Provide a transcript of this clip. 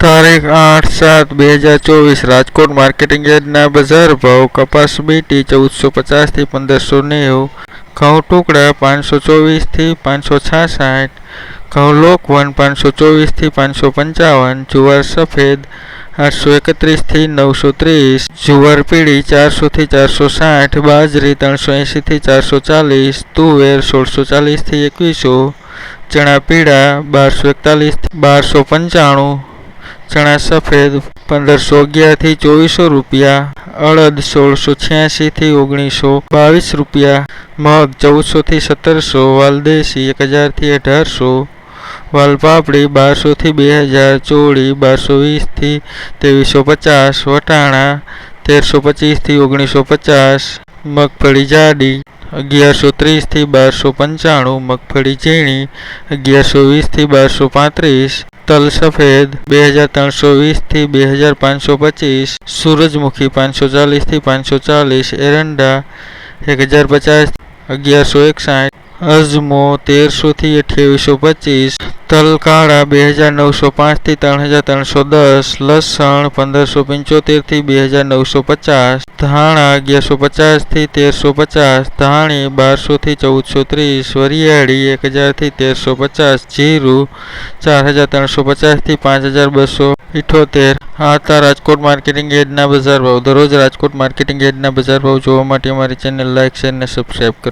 તારીખ આઠ સાત બે હજાર ચોવીસ રાજકોટ માર્કેટિંગ યાર્ડના બજાર ભાવ કપાસ બીટી ચૌદસો પચાસથી પંદરસો નેવું, ઘઉં ટુકડા પાંચસો ચોવીસથી પાંચસો છાસઠ, ઘઉં લોકવન પાંચસો ચોવીસથી પાંચસો પંચાવન, જુવાર સફેદ આઠસો એકત્રીસથી નવસો ત્રીસ, જુવાર પીળી ચારસોથી ચારસો સાઠ, બાજરી ત્રણસો એંશીથી ચારસો ચાલીસ, તુવેર સોળસો ચાલીસથી એકવીસો, ચણા પીળા બારસો એકતાલીસ બારસો પંચાણું ચણા સફેદ પંદરસો અગિયારથી ચોવીસો રૂપિયા, અડદ સોળસો છ્યાસીથી ઓગણીસો બાવીસ રૂપિયા, મગ ચૌદસોથી સત્તરસો, વાલદેશી એક હજારથી અઢારસો, વાલપાપડી બારસોથી બે હજાર, ચોળી બારસો વીસથી ત્રેવીસો પચાસ, વટાણા તેરસો પચીસથી ઓગણીસો પચાસ, મગફળી જાડી અગિયારસો ત્રીસથી બારસો પંચાણું, મગફળી ઝીણી અગિયારસો વીસથી બારસો પાંત્રીસ તલ સફેદ બે હજાર ત્રણસો વીસથી બે હજાર પાંચસો પચીસ, સૂરજમુખી પાંચસો ચાલીસથી પાંચસો ચાલીસ, એરંડા એક હજાર પચાસ, અગિયારસો એકસાઠ અજમો તેરસોથી અઠ્યાવીસો પચીસ, તલકાળા બે હજાર નવસો પાંચથી ત્રણ હજાર ત્રણસો દસ, લસણ પંદરસો પંચોતેરથી બે હજાર નવસો પચાસ, ધાણા અગિયારસો પચાસથી તેરસો પચાસ, ધાણી બારસોથી ચૌદસો ત્રીસ, વરિયાળી એક હજારથી તેરસો પચાસ, જીરું ચાર હજાર ત્રણસો પચાસથી પાંચ હજાર બસો ઇઠોતેર. આ રાજકોટ માર્કેટિંગ યાર્ડના બજાર ભાવ. દરરોજ રાજકોટ માર્કેટિંગ યાર્ડના બજાર ભાવ જોવા માટે અમારી ચેનલ લાઇક શેર અને સબસ્ક્રાઈબ કરો.